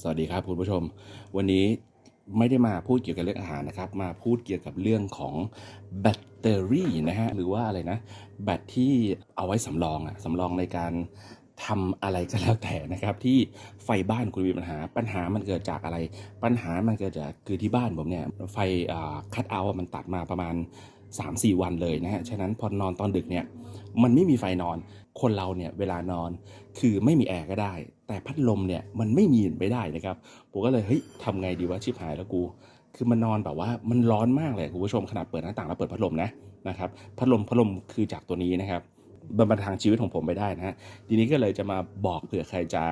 สวัสดีครับคุณผู้ชม วันนี้ไม่ได้มาพูดเกี่ยวกับเรื่องอาหารนะครับ มาพูดเกี่ยวกับเรื่องของแบตเตอรี่นะฮะหรือว่าอะไรนะแบตที่เอาไว้สำรองอะสำรองในการทำอะไรก็แล้วแต่นะครับ ที่ไฟบ้านคุณมีปัญหา ปัญหามันเกิดจากอะไร ปัญหามันเกิดจากคือที่บ้านผมเนี่ยไฟคัตเอาท์มันตัดมาประมาณ 3-4 วันเลยนะฮะ ฉะนั้นพอนอนตอนดึกเนี่ยมันไม่มีไฟนอน คนเราเนี่ยเวลานอนคือไม่มีแอร์ก็ได้ แต่พัดลมเนี่ยมันไม่มีไม่ได้นะครับผมก็เลยเฮ้ยทำไงดีวะชิบหายแล้วกู คือมันนอนแบบว่ามันร้อนมากเลยคุณผู้ชมขนาดเปิดหน้าต่างแล้วเปิดพัดลมนะนะครับพัดลมพัดลมคือจากตัวนี้นะครับบรรทางชีวิตของผมไปได้นะฮะทีนี้ก็เลยจะมาบอกเผื่อใครจะ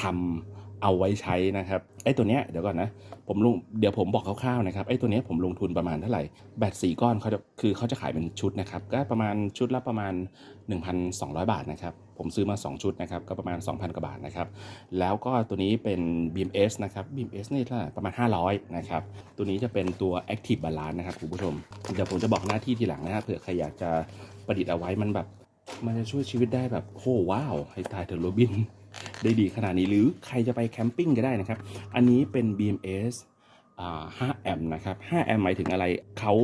ทำ เอาไว้ใช้นะครับไอ้ตัวเนี้ยเดี๋ยวก่อนนะผมลงเดี๋ยวผมบอกคร่าวๆนะครับไอ้ตัวเนี้ยผมลงทุนประมาณเท่าไหร่แบตสี่ก้อนเขาจะคือเขาจะขายเป็นชุดนะครับก็ประมาณชุดละประมาณ 1,200 บาทนะครับผมซื้อมา 2 ชุดนะครับก็ประมาณ 2,000กว่าบาทนะครับแล้วก็ตัวนี้เป็น BMS นะครับ BMS นี่เท่าไหร่ประมาณ 500นะครับตัวนี้จะเป็นตัว Active Balance นะครับคุณผู้ชมเดี๋ยวผมจะบอกหน้าที่ทีหลังนะครับเผื่อใครอยากจะประดิษฐ์เอาไว้มันแบบ มันจะช่วยชีวิตได้แบบโหว้าวให้ตายเถอะโรบิน ได้ดีขนาดนี้หรือใครจะไปแคมปิ้งก็ได้นะครับ อันนี้เป็น BMS 5แอมป์นะครับ5แอมป์หมายถึงอะไรเขา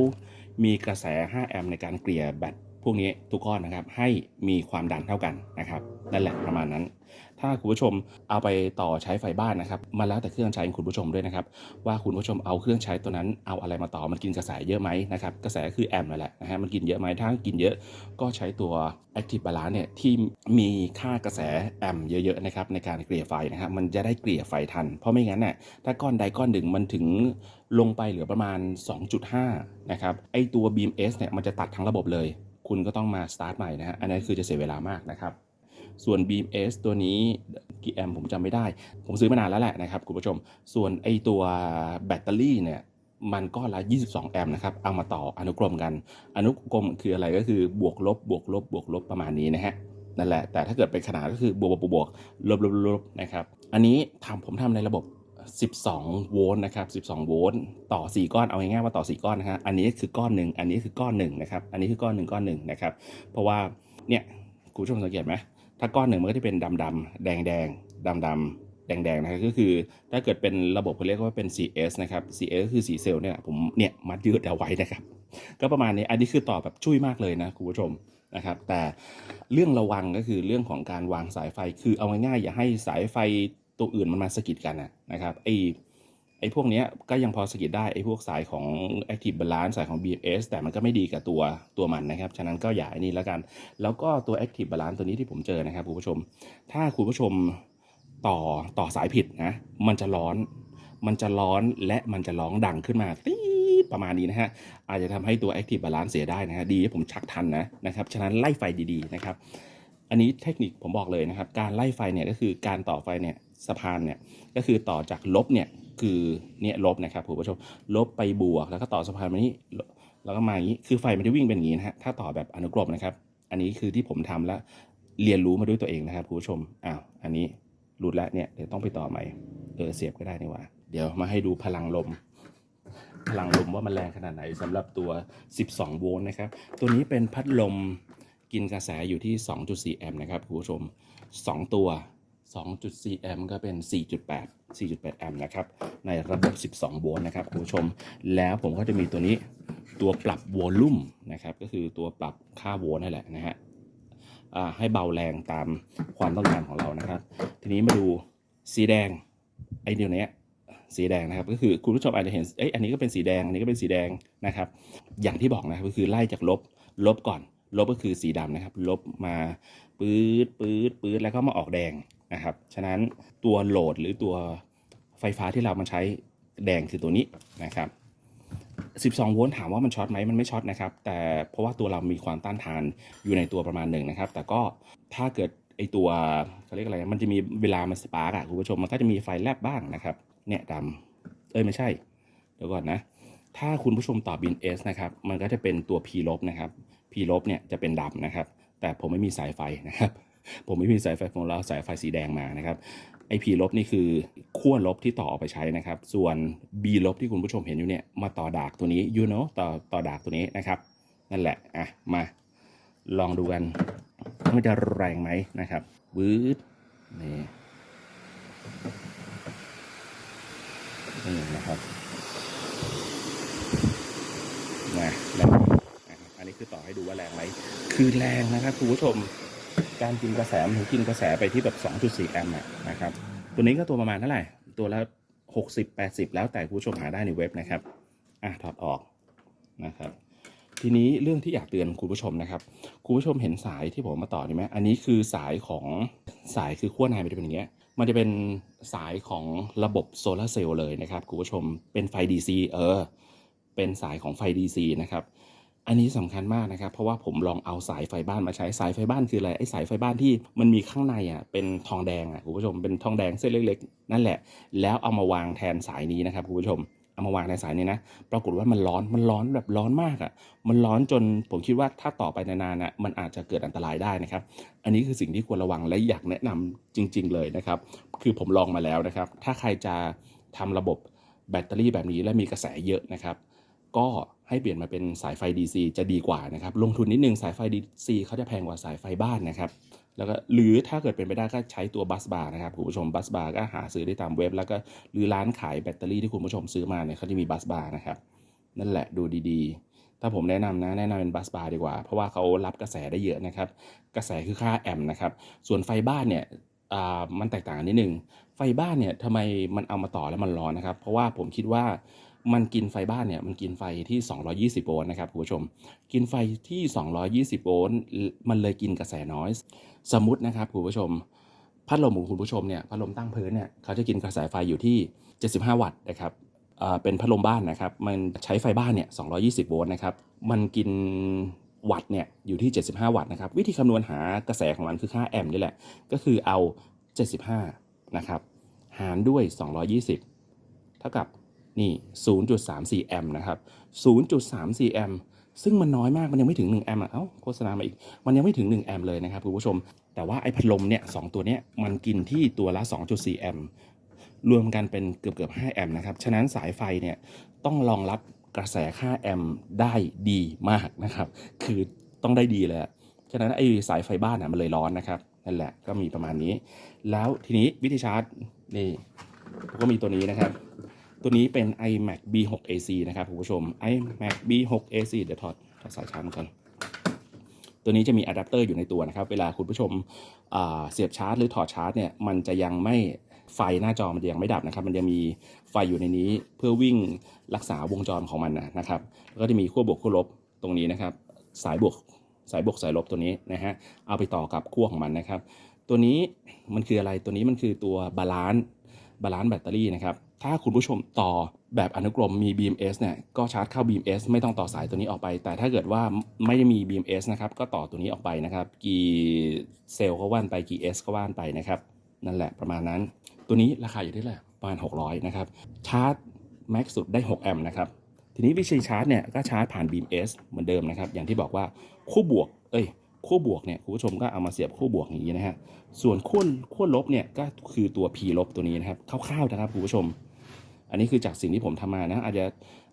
มีกระแส 5 แอมป์ในการเกลี่ยแบตพวกนี้ทุกก้อนนะครับให้มีความดันเท่ากันนะครับนั่นแหละประมาณนั้น ถ้าคุณผู้ชมเอาไปต่อใช้ไฟบ้านนะครับมาแล้วแต่เครื่องใช้ของคุณผู้ชมด้วยนะครับว่าคุณผู้ชมเอาเครื่องใช้ตัวนั้นเอาอะไรมาต่อมันกินกระแสเยอะไหมนะครับกระแสคือแอมป์นั่นแหละนะฮะมันกินเยอะไหมถ้ากินเยอะก็ใช้ตัว Active Balance เนี่ยที่มีค่ากระแสแอมป์เยอะๆนะครับในการเกลี่ยไฟนะครับมันจะได้เกลี่ยไฟทัน เพราะไม่งั้นเนี่ยถ้าก้อนใดก้อนหนึ่งมันถึงลงไปเหลือประมาณ 2.5 นะครับ ไอตัว BMS เนี่ยมันจะตัดทั้งระบบเลย คุณก็ต้องมาสตาร์ทใหม่นะฮะ อันนั้คือจะเสียเวลามากนะครับ ส่วน BMS ตัวนี้กี่แอมป์ผมจำไม่ได้ ผมซื้อมานานแล้วแหละนะครับคุณผู้ชม ส่วนไอตัวแบตเตอรี่เนี่ยมันก็ละ 22 แอมป์นะครับ เอามาต่ออนุกรมกัน อนุกรมคืออะไรก็คือบวกลบบวกลบบวกลบประมาณนี้นะฮะ นั่นแหละ แต่ถ้าเกิดเป็นขนาดก็คือบวกบวกบวกลบลบลบนะครับ อันนี้ทำผมทำในระบบ 12 โวลต์นะครับ 12 โวลต์ต่อ 4 ก้อน เอาง่ายๆว่าต่อ 4 ก้อนนะฮะ อันนี้คือก้อนหนึ่ง อันนี้คือก้อนหนึ่งนะครับ อันนี้คือก้อนหนึ่งก้อนหนึ่งนะครับ เพราะว่า เนี่ย คุณผู้ชมสังเกตไหม ถ้าก้อนหนึ่งมันก็จะเป็นดำดำแดงแดงดำดำแดงแดงๆนะครับก็คือถ้าเกิดเป็นระบบเขาเรียกว่าเป็น CS นะครับ CS ก็คือสีเซลล์เนี่ยผมเนี่ยมัดยืดเอาไว้นะครับ ก็ประมาณนี้อันนี้คือต่อแบบช่วยมากเลยนะคุณผู้ชมนะครับ แต่เรื่องระวังก็คือเรื่องของการวางสายไฟคือเอาง่ายๆอย่าให้สายไฟตัวอื่นมันมาสะกิดกันนะครับไอ ไอ้พวกเนี้ยก็ยังพอสกิดได้ไอ้พวกสายของ Active Balance สายของ BMS แต่มันก็ไม่ดีกับตัวตัวมันนะครับ ฉะนั้นก็อย่าไอ้นี่แล้วกัน แล้วก็ตัว Active Balance ตัวนี้ที่ผมเจอนะครับคุณผู้ชม ถ้าคุณผู้ชมต่อต่อสายผิดนะมันจะร้อน มันจะร้อนและมันจะร้องดังขึ้นมาตีประมาณนี้นะฮะ อาจจะทำให้ตัว Active Balance เสียได้นะฮะ ดีที่ผมชักทันนะนะครับ ฉะนั้นไล่ไฟดีๆนะครับ อันนี้เทคนิคผมบอกเลยนะครับ การไล่ไฟเนี่ยก็คือการต่อไฟเนี่ยสะพานเนี่ยก็คือต่อจากลบเนี่ย คือเนี่ยลบนะครับผู้ชมลบไปบวกแล้วก็ต่อสะพานมานี้แล้วก็มาอย่างนี้คือไฟมันจะวิ่งเป็นอย่างนี้นะฮะถ้าต่อแบบอนุกรมนะครับ อันนี้คือที่ผมทำแล้วเรียนรู้มาด้วยตัวเองนะครับผู้ชมอ้าวอันนี้หลุดแล้วเนี่ยเดี๋ยวต้องไปต่อใหม่เออเสียบก็ได้นี่ว่า เดี๋ยวมาให้ดูพลังลม พลังลมว่ามันแรงขนาดไหนสำหรับตัว 12 โวลต์นะครับ ตัวนี้เป็นพัดลมกินกระแสอยู่ที่ 2.4 แอมป์นะครับคุณผู้ชม 2 ตัว 2.4 แอมป์ก็เป็น 4.8 4.8 แอมป์นะครับ ในระบบ 12 โวลต์นะครับคุณผู้ชม แล้วผมก็จะมีตัวนี้ตัวปรับวอลลุ่มนะครับ ก็คือตัวปรับค่าโวลต์นั่นแหละนะฮะให้เบาแรงตามความต้องการของเรานะครับ ทีนี้มาดูสีแดงไอเดียวเนี้ยสีแดงนะครับ ก็คือคุณผู้ชมอาจจะเห็นเอ้ยอันนี้ก็เป็นสีแดง อันนี้ก็เป็นสีแดงนะครับ อย่างที่บอกนะครับก็คือไล่จากลบลบก่อน ลบก็คือสีดำนะครับ ลบมาปื๊ดปื๊ดปื๊ดแล้วก็มาออกแดง นะครับ ฉะนั้นตัวโหลดหรือตัวไฟฟ้าที่เรามาใช้แดงคือตัวนี้นะครับ 12 โวลต์ถามว่ามันช็อตไหมมันไม่ช็อตนะครับ แต่เพราะว่าตัวเรามีความต้านทานอยู่ในตัวประมาณหนึ่งนะครับ แต่ก็ถ้าเกิดไอตัวเขาเรียกอะไร มันจะมีเวลามันสปาร์กอะคุณผู้ชม มันก็จะมีไฟแลบบ้างนะครับ เนี่ยดำเอ้ยไม่ใช่ เดี๋ยวก่อนนะ ถ้าคุณผู้ชมต่อบิน S นะครับ มันก็จะเป็นตัว P ลบนะครับ P ลบเนี่ยจะเป็นดำนะครับ แต่ผมไม่มีสายไฟนะครับ ผมไม่มีสายไฟของเราสายไฟสีแดงมานะครับไอ P ลบนี่คือขั้วลบที่ต่อออกไปใช้นะครับ ส่วน B ลบที่คุณผู้ชมเห็นอยู่เนี่ยมาต่อดากตัวนี้ you know ต่อต่อดากตัวนี้นะครับ นั่นแหละอะมาลองดูกันมันจะแรงไหมนะครับวืดนี่นี่นะครับนะแรงนะครับอันนี้คือต่อให้ดูว่าแรงไหมคือแรงนะครับคุณผู้ชม การกินกระแสมันถึงกินกระแสไปที่แบบ 2.4 แอมป์อะนะครับ ตัวนี้ก็ตัวประมาณเท่าไหร่ ตัวละ 60 80 แล้วแต่คุณผู้ชมหาได้ในเว็บนะครับ อะถอดออกนะครับ ทีนี้เรื่องที่อยากเตือนคุณผู้ชมนะครับ คุณผู้ชมเห็นสายที่ผมมาต่อนี่ไหมอันนี้คือสายของสายคือขั้วในมันจะเป็นอย่างเงี้ย มันจะเป็นสายของระบบโซลาเซลล์เลยนะครับคุณผู้ชม เป็นไฟ DC เออ เป็นสายของไฟ DC นะครับ อันนี้สำคัญมากนะครับ เพราะว่าผมลองเอาสายไฟบ้านมาใช้สายไฟบ้านคืออะไรไอ้สายไฟบ้านที่มันมีข้างในอะเป็นทองแดงอะคุณผู้ชมเป็นทองแดงเส้นเล็กๆ นั่นแหละ แล้วเอามาวางแทนสายนี้นะครับคุณผู้ชมเอามาวางในสายนี้นะ ปรากฏว่ามันร้อน มันร้อนแบบร้อนมากอะ มันร้อนจนผมคิดว่าถ้าต่อไปนานๆน่ะมันอาจจะเกิดอันตรายได้นะครับ อันนี้คือสิ่งที่ควรระวังและอยากแนะนำจริง ๆ เลยนะครับ คือผมลองมาแล้วนะครับ ถ้าใครจะทำระบบแบตเตอรี่แบบนี้และมีกระแสเยอะนะครับ ก็ให้เปลี่ยนมาเป็นสายไฟ DC จะดีกว่านะครับ ลงทุนนิดนึงสายไฟ DC เขาจะแพงกว่าสายไฟบ้านนะครับ แล้วก็หรือถ้าเกิดเป็นไปได้ก็ใช้ตัวบัสบาร์นะครับคุณผู้ชมบัสบาร์ก็หาซื้อได้ตามเว็บ แล้วก็หรือร้านขายแบตเตอรี่ที่คุณผู้ชมซื้อมาเนี่ยเขาจะมีบัสบาร์นะครับ นั่นแหละดูดีๆ ถ้าผมแนะนำนะแนะนำเป็นบัสบาร์ดีกว่า เพราะว่าเขารับกระแสได้เยอะนะครับ กระแสคือค่าแอมป์นะครับ ส่วนไฟบ้านเนี่ยมันแตกต่างนนิดนึงไฟบ้านเนี่ยทำไมมันเอามาต่อแล้วมันร้อนนะครับ เพราะว่าผมคิดว่า มันกินไฟบ้านเนี่ยมันกินไฟที่ 220 โวลต์นะครับคุณผู้ชม กินไฟที่ 220 โวลต์มันเลยกินกระแสน้อย สมมตินะครับคุณผู้ชม พัดลมของคุณผู้ชมเนี่ยพัดลมตั้งพื้นเนี่ยเขาจะกินกระแสไฟอยู่ที่ 75 วัตต์นะครับเป็นพัดลมบ้านนะครับ มันใช้ไฟบ้านเนี่ย 220 โวลต์นะครับ มันกินวัตต์เนี่ยอยู่ที่ 75 วัตต์นะครับ วิธีคำนวณหากระแสของมันคือค่าแอมป์นี่แหละ ก็คือเอา 75 นะครับ หารด้วย 220 เท่ากับ นี่ 0.34 แอมป์นะครับ 0.34 แอมป์ซึ่งมันน้อยมากมันยังไม่ถึง 1 แอมป์อะเอ้าโฆษณามาอีก มันยังไม่ถึง 1 แอมป์เลยนะครับคุณผู้ชม แต่ว่าไอ้พัดลมเนี่ยสองตัวเนี้ยมันกินที่ตัวละ 2.4 แอมป์รวมกันเป็นเกือบเกือบ5แอมป์นะครับ ฉะนั้นสายไฟเนี่ยต้องรองรับกระแสค่าแอมป์ได้ดีมากนะครับ คือต้องได้ดีเลยฉะนั้นไอ้สายไฟบ้านอะมันเลยร้อนนะครับนั่นแหละก็มีประมาณนี้ แล้วทีนี้วิธีชาร์จนี่ก็มีตัวนี้นะครับ ตัวนี้เป็น iMac B6 AC นะครับคุณผู้ชม iMac B6 AC เดี๋ยวถอดถอดสายชาร์จมันก่อนตัวนี้จะมีอะแดปเตอร์อยู่ในตัวนะครับ เวลาคุณผู้ชมเสียบชาร์จหรือถอดชาร์จเนี่ยมันจะยังไม่ไฟหน้าจอมันยังไม่ดับนะครับ มันจะมีไฟอยู่ในนี้เพื่อวิ่งรักษาวงจรของมันนะนะครับ แล้วก็จะมีขั้วบวกขั้วลบตรงนี้นะครับ สายบวกสายบวกสายลบตัวนี้นะฮะเอาไปต่อกับขั้วของมันนะครับ ตัวนี้มันคืออะไรตัวนี้มันคือตัวบาลานซ์ บาลานซ์แบตเตอรี่นะครับ ถ้าคุณผู้ชมต่อแบบอนุกรมมี BMS เนี่ย ก็ชาร์จเข้า BMS ไม่ต้องต่อสายตัวนี้ออกไป แต่ถ้าเกิดว่าไม่ได้มี BMS นะครับ ก็ต่อตัวนี้ออกไปนะครับ กี่เซลล์ก็ว่านไป กี่ S ก็ว่านไปนะครับ นั่นแหละประมาณนั้น ตัวนี้ราคาอยู่ที่เท่าไหร่ประมาณ 600 นะครับ ชาร์จแม็กสุดได้ 6 แอมป์นะครับ ทีนี้วิธีชาร์จเนี่ย ก็ชาร์จผ่าน BMS เหมือนเดิมนะครับ อย่างที่บอกว่าคู่บวก เอ้ย คู่บวกเนี่ยคุณผู้ชมก็เอามาเสียบคู่บวกอย่างนี้นะฮะส่วนขั้วขั้วลบเนี่ยก็คือตัว P ลบตัวนี้นะครับคร่าวๆนะครับคุณผู้ชม อันนี้คือจากสิ่งที่ผมทำมานะอาจจะ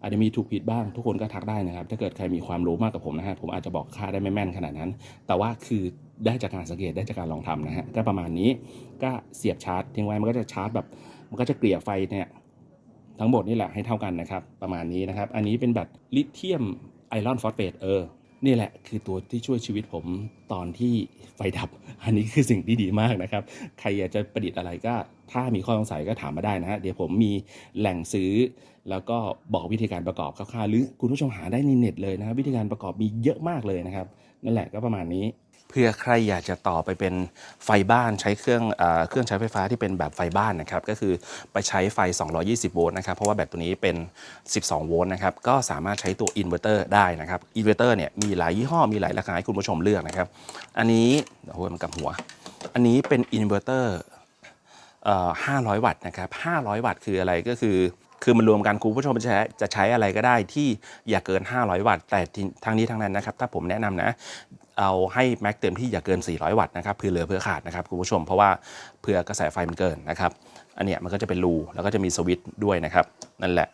อาจจะมีถูกผิดบ้างทุกคนก็ทักได้นะครับ ถ้าเกิดใครมีความรู้มากกว่าผมนะฮะผมอาจจะบอกค่าได้ไม่แม่นขนาดนั้น แต่ว่าคือได้จากการสังเกตได้จากการลองทำนะฮะก็ประมาณนี้ก็เสียบชาร์จทิ้งไว้มันก็จะชาร์จแบบมันก็จะเกลี่ยไฟเนี่ยทั้งหมดนี่แหละให้เท่ากันนะครับประมาณนี้นะครับ อันนี้เป็นแบตลิเธียมไอรอนฟอสเฟตเออ นี่แหละคือตัวที่ช่วยชีวิตผมตอนที่ไฟดับ อันนี้คือสิ่งที่ดีมากนะครับ ใครอยากจะประดิษฐ์อะไรก็ ถ้ามีข้อสงสัยก็ถามมาได้นะฮะ เดี๋ยวผมมีแหล่งซื้อ แล้วก็บอกวิธีการประกอบคร่าวๆหรือคุณผู้ชมหาได้ในเน็ตเลยนะวิธีการประกอบมีเยอะมากเลยนะครับ นั่นแหละก็ประมาณนี้ เพื่อใครอยากจะต่อไปเป็นไฟบ้านใช้เครื่องเอเครื่องใช้ไฟฟ้าที่เป็นแบบไฟบ้านนะครับก็คือไปใช้ไฟ 220 โวลต์นะครับเพราะว่าแบตตัวนี้เป็น 12 โวลต์นะครับก็สามารถใช้ตัวอินเวอร์เตอร์ได้นะครับอินเวอร์เตอร์เนี่ยมีหลายยี่ห้อมีหลายราคาให้คุณผู้ชมเลือกนะครับอันนี้โอ้โหมันกลับหัว อันนี้เป็นอินเวอร์เตอร์500 วัตต์นะครับ500 วัตต์คืออะไรก็คือ คือมันรวมกันคุณผู้ชมจะใช้จะใช้อะไรก็ได้ที่อย่าเกิน 500 วัตต์ แต่ที่ทางนี้ทางนั้นนะครับ ถ้าผมแนะนำนะ เอาให้แม็กเต็มที่อย่าเกิน 400 วัตต์นะครับเพื่อเหลือเพื่อขาดนะครับคุณผู้ชม เพราะว่าเผื่อกระแสไฟมันเกินนะครับ อันเนี้ยมันก็จะเป็นรูแล้วก็จะมีสวิตช์ด้วยนะครับ นั่นแหละ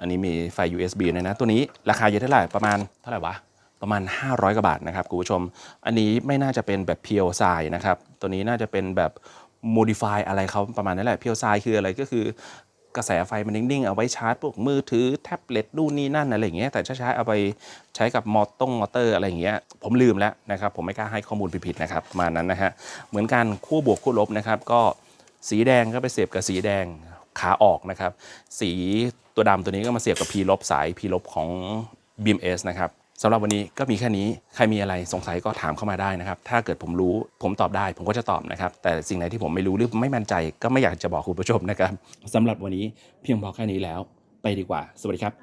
อันนี้มีไฟ USB ด้วยนะ ตัวนี้ราคาอยู่เท่าไหร่ประมาณเท่าไหร่วะประมาณ 500 กว่าบาทนะครับคุณผู้ชม อันนี้ไม่น่าจะเป็นแบบเพียวไซนะครับ ตัวนี้น่าจะเป็นแบบ modify อะไรเขาประมาณนั้นแหละ เพียวไซคืออะไรก็คือ กระแสไฟมันนิ่งๆ เอาไว้ชาร์จพวกมือถือแท็บเล็ตดูนี่นั่นอะไรอย่างเงี้ยแต่ช้าๆเอาไปใช้กับมอตงมอเตอร์อะไรอย่างเงี้ยผมลืมแล้วนะครับผมไม่กล้าให้ข้อมูลผิดๆนะครับมานั้นนะฮะเหมือนกันคู่บวกคู่ลบนะครับก็สีแดงก็ไปเสียบกับสีแดงขาออกนะครับ สีตัวดำตัวนี้ก็มาเสียบกับ P ลบสาย P ลบของ BMS นะครับ สำหรับวันนี้ก็มีแค่นี้ ใครมีอะไรสงสัยก็ถามเข้ามาได้นะครับ ถ้าเกิดผมรู้ผมตอบได้ ผมก็จะตอบนะครับ แต่สิ่งไหนที่ผมไม่รู้หรือไม่มั่นใจ ก็ไม่อยากจะบอกคุณผู้ชมนะครับสำหรับวันนี้เพียงพอแค่นี้แล้ว ไปดีกว่า สวัสดีครับ